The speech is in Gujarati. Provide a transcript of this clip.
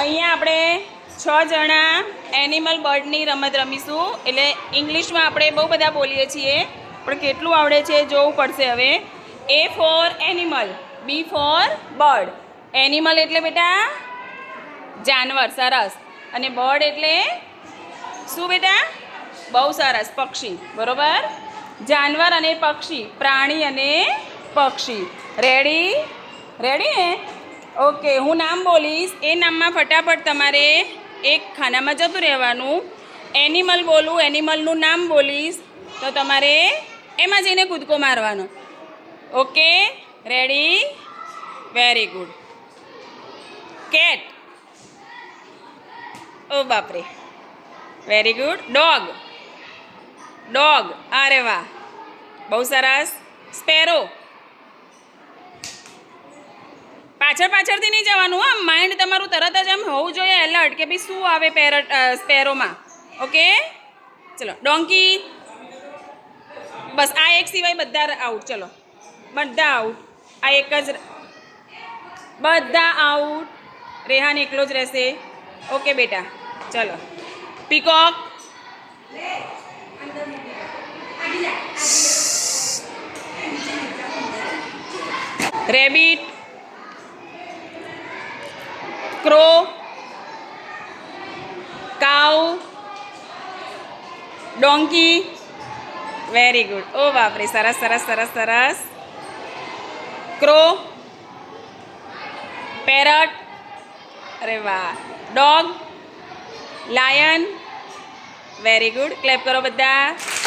અહીંયા આપણે છ જણા એનિમલ બર્ડની રમત રમીશું. એટલે ઇંગ્લિશમાં આપણે બહુ બધા બોલીએ છીએ, પણ કેટલું આવડે છે જોવું પડશે હવે. A for animal B for bird animal એટલે બેટા જાનવર, સરસ. અને બર્ડ એટલે શું બેટા? બહુ સરસ, પક્ષી, બરોબર? જાનવર અને પક્ષી, પ્રાણી અને પક્ષી. રેડી રેડી ને ઓકે, હું નામ બોલીશ. એ નામમાં ફટાફટ તમારે એક ખાનામાં જતું રહેવાનું. એનિમલ બોલું એનિમલનું નામ બોલીશ. તો તમારે એમાં જઈને કૂદકો મારવાનો. Okay ready very good cat ઓ બાપરે. વેરી ગુડ ડોગ ડોગ અરે વાહ. બહુ સરસ. સ્પેરો પાછળ પાછળથી નહીં જવાનું, હા. માઇન્ડ તમારું તરત જ આમ હોવું જોઈએ એલર્ટ કે ભાઈ શું આવે પેરટ સ્પેરોમાં. ઓકે? ચલો ડોંકી બસ, આ એક સિવાય બધા આઉટ ચલો, બધા આઉટ આ એક જ બધા આઉટ રેહાન એકલો જ રહેશે. ઓકે, બેટા. ચલો. Peacock rabbit crow cow donkey very good ઓ બાપરે સરસ સરસ સરસ સરસ ક્રો પેરટ અરે વાહ dog lion very good clap કરો બધા.